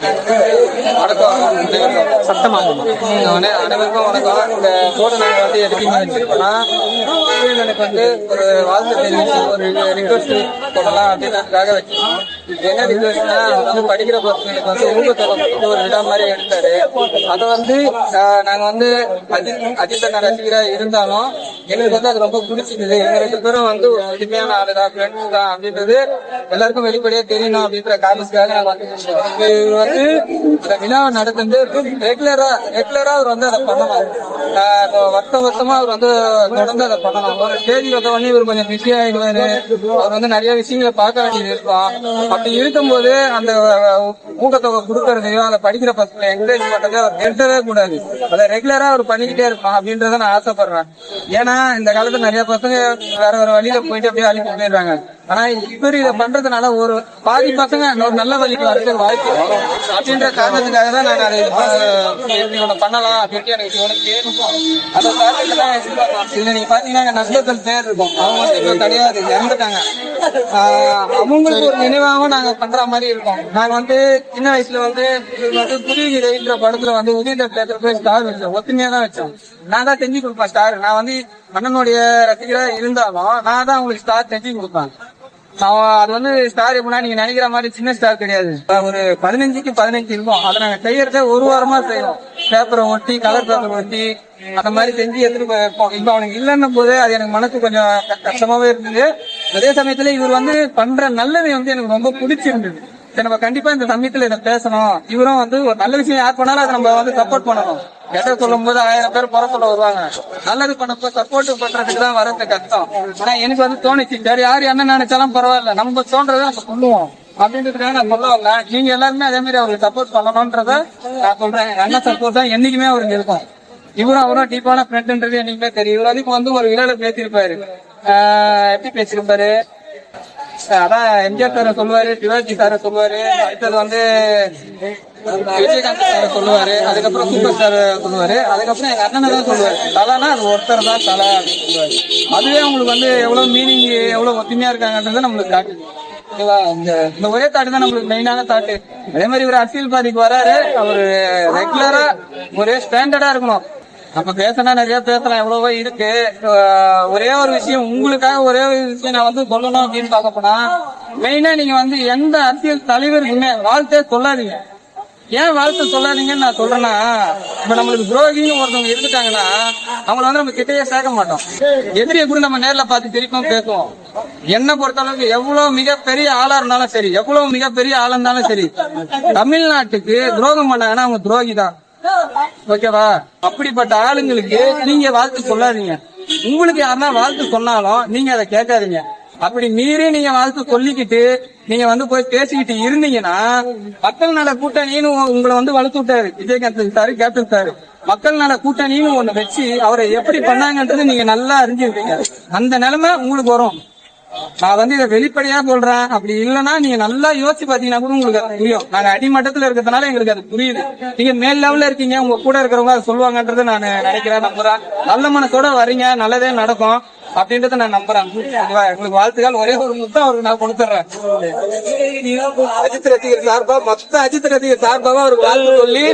வணக்கம் அனைவருக்கும் சட்டமாகும். அனைவருக்கும் வணக்கம் இந்த போட்டோ நாங்கள் வந்து எடிட்டிங் வச்சிருக்கோம்னா எனக்கு வந்து ஒரு வாழ்த்து தெரிவிச்சு ஒரு ரிக்வஸ்ட் போடலாம் அப்படின்றதுக்காக வச்சிருக்கோம் என்ன ரிக்வஸ்ட்னா வந்து படிக்கிற பசங்களுக்கு வந்து ஊக்கத்தொகை கொடுத்து ஒரு விழா மாதிரி எடுத்தாரு அதை வந்து நாங்கள் வந்து அஜித் அஜித் அண்ணா ரசிகரா இருந்தாலும் எங்களுக்கு வந்து அது ரொம்ப பிடிச்சிருந்தது. எங்க ரெண்டு பேரும் வந்து ஒரு எளிமையான ஆளுடா ஃப்ரெண்ட்ஸ் தான் அப்படின்றது எல்லாருக்கும் வெளிப்படையா தெரியணும் அப்படின்ற காரணத்துக்காக நாங்க வந்து இவர் வந்து இந்த விழாவை நடத்துறது ரெகுலரா ரெகுலரா அவர் வந்து அதை பண்ணணும் ஆஹ் இப்போ வருஷம் வருஷமா அவர் வந்து தொடர்ந்து அதை பண்ணணும் ஒரு ஸ்டேஜ் வந்த உடனே இவர் கொஞ்சம் பிஸி ஆயிடுவாரு. அவர் வந்து நிறைய விஷயங்களை பார்க்க வேண்டியது இருக்கும். அப்படி இருக்கும்போது அந்த ஊக்கத்தொகை கொடுக்கறதையும் அதை படிக்கிற பசங்களை என்கரேஜ் பண்றதையும் அவர் நிறுத்தவே கூடாது. அதை ரெகுலரா அவர் பண்ணிக்கிட்டே இருப்பான் அப்படின்றத நான் ஆசைப்படுறேன். ஏன்னா இந்த காலத்துல நிறைய பசங்க வேற ஒரு வழியில போயிட்டு அப்படியே அழிப்பு போயிடுறாங்க. ஆனா இவர் இதை பண்றதுனால ஒரு பாதி பசங்க ஒரு நல்ல வழிக்கு வரதுக்கு வாய்ப்பு அப்படின்ற காரணத்துக்காக தான் நான் அதை பண்ணலாம் அப்படின்ட்டு எனக்கு அந்த தான் இதுல நீங்க பாத்தீங்கன்னா நண்பர்கள் பேர் இருக்கும். அவங்க வந்து இப்ப கிடையாது இறந்துட்டாங்க. ஆஹ் அவங்களுக்கு ஒரு நினைவாகவும் நாங்க பண்ற மாதிரி இருக்கோம். நாங்க வந்து சின்ன வயசுல வந்து இது வந்து படத்துல வந்து உதயந்த தேட்டர் போய் ஸ்டார் வச்சோம். ஒத்துமையா தான் வச்சோம். நான் தான் செஞ்சு கொடுப்பேன் ஸ்டார் நான் வந்து அண்ணனுடைய ரசிகரா இருந்தாலும் நான் தான் உங்களுக்கு ஸ்டார் செஞ்சு கொடுப்பேன். நான் அது வந்து ஸ்டார் எப்படின்னா நீங்க நினைக்கிற மாதிரி சின்ன ஸ்டார் கிடையாது. ஒரு பதினஞ்சுக்கு பதினஞ்சு இருக்கும். அதை நாங்க செய்யறத ஒரு வாரமா செய்யறோம். பேப்பரை ஒட்டி கலர் பேப்பர் ஒட்டி அந்த மாதிரி செஞ்சு எடுத்துட்டு போயிருப்போம் இப்ப அவனுக்கு இல்லைன்னும் போது அது எனக்கு மனசு கொஞ்சம் கஷ்டமாவே இருந்தது. அதே சமயத்துல இவர் வந்து பண்ற நல்லது வந்து எனக்கு ரொம்ப பிடிச்சிருந்தது. சரி நம்ம கண்டிப்பா இந்த சமயத்துல இதை பேசணும். இவரும் வந்து ஒரு நல்ல விஷயம் யார் பண்ணாலும் அதை நம்ம வந்து சப்போர்ட் பண்ணணும். கெட்ட சொல்லும் போது ஆயிரம் பேர் புற சொல்ல வருவாங்க. நல்லது பண்ணப்போ சப்போர்ட் பண்றதுக்கு தான் வரது கஷ்டம். ஆனா எனக்கு வந்து தோணுச்சு சரி யார் என்ன நினைச்சாலும் பரவாயில்ல நம்ம தோன்றதை நம்ம சொல்லுவோம். அப்படின்றதுக்காக நான் சொல்ல வரல. நீங்க எல்லாருமே அதே மாதிரி அவருக்கு சப்போர்ட் பண்ணணும்ன்றத நான் சொல்றேன். என்ன சப்போர்ட் தான் என்னைக்குமே அவருக்கு இருக்கும். இவரும் அவரும் டீப்பான ஃப்ரெண்ட்ன்றது என்னைக்குமே தெரியும். இவர் வரைக்கும் வந்து ஒரு விழால பேசியிருப்பாரு. எப்படி பேசியிருப்பாரு? அதான் எம்ஜிஆர் சார சொல்லுவாரு சிவாஜி சார சொல்லுவாரு. அடுத்தது வந்து விஜயகாந்த் சொல்லுவாரு அதுக்கப்புறம் சூப்பர் ஸ்டார் சொல்லுவாரு அதுக்கப்புறம் எங்க அண்ணனை தான் சொல்லுவாரு. தலைனா அது ஒருத்தர் தான் தலை அப்படின்னு சொல்லுவாரு. அதுவே உங்களுக்கு வந்து எவ்வளவு மீனிங் எவ்வளவு ஒத்துமையா இருக்காங்கன்றது நம்மளுக்கு காட்டுது ஓகேவா? இந்த இந்த ஒரே தாட்டு தான் நம்மளுக்கு மெயினான தாட்டு அதே மாதிரி ஒரு அரசியல் பாதிக்கு வராரு. அவரு ரெகுலரா ஒரே ஸ்டாண்டர்டா இருக்கணும். நம்ம பேசினா நிறைய பேசலாம் எவ்வளவோ இருக்கு. ஒரே ஒரு விஷயம் உங்களுக்காக ஒரே ஒரு விஷயம் நான் வந்து சொல்லணும் அப்படின்னு பார்க்க போனா மெயினா நீங்க வந்து எந்த அரசியல் தலைவருக்குமே வாழ்த்தே சொல்லாதீங்க. ஏன் வாழ்த்து சொல்லாதீங்கன்னு நான் சொல்றேன்னா இப்ப நம்மளுக்கு துரோகின்னு ஒருத்தவங்க இருந்துட்டாங்கன்னா அவங்கள வந்து நம்ம கிட்டேயே சேர்க்க மாட்டோம். எதிரியை கூட நம்ம நேர்ல பார்த்து திருப்பியும் பேசுவோம். என்ன பொறுத்தளவுக்கு எவ்வளவு மிகப்பெரிய ஆளா இருந்தாலும் சரி எவ்வளவு மிகப்பெரிய ஆளா இருந்தாலும் சரி தமிழ்நாட்டுக்கு துரோகம் பண்ணாங்கன்னா அவங்க துரோகி தான் ஓகேவா? அப்படிப்பட்ட ஆளுங்களுக்கு நீங்க வாழ்த்து சொல்லாதீங்க. உங்களுக்கு யாருன்னா வாழ்த்து சொன்னாலும் நீங்க அதை கேட்காதீங்க. அப்படி மீறி நீங்க வாழ்த்து சொல்லிக்கிட்டு நீங்க வந்து போய் பேசிக்கிட்டு இருந்தீங்கன்னா மக்கள் நல கூட்டணின்னு உங்களை வந்து வளர்த்து விட்டாரு. Vijayakanth sir captain sir. மக்கள் நல கூட்டணின்னு ஒண்ணு வச்சு அவரை எப்படி பண்ணாங்கன்றது நீங்க நல்லா அறிஞ்சிருப்பீங்க. அந்த நிலைமை உங்களுக்கு வரும். நான் வந்து இதை வெளிப்படையா சொல்றேன். அப்படி இல்லைன்னா நீங்க நல்லா யோசிச்சு பாத்தீங்கன்னா கூட உங்களுக்கு அது புரியும். நாங்க அடிமட்டத்துல இருக்கிறதுனால எங்களுக்கு அது புரியுது. நீங்க மேல் லெவல்ல இருக்கீங்க. உங்க கூட இருக்கிறவங்க அதை சொல்லுவாங்கன்றது நான் நினைக்கிறேன். நம்புறேன். நல்ல மனசோட வரீங்க. நல்லதே நடக்கும். அப்படின்றத நான் நம்புறேன். உங்களுக்கு வாழ்த்துக்கள். ஒரே ஒரு முத்தம் அவருக்கு நான் கொடுத்துறேன். அஜித் ரசிகர் சார்பா மொத்த அஜித் ரசிகர் சார்பாக அவருக்கு வாழ்த்து சொல்லி.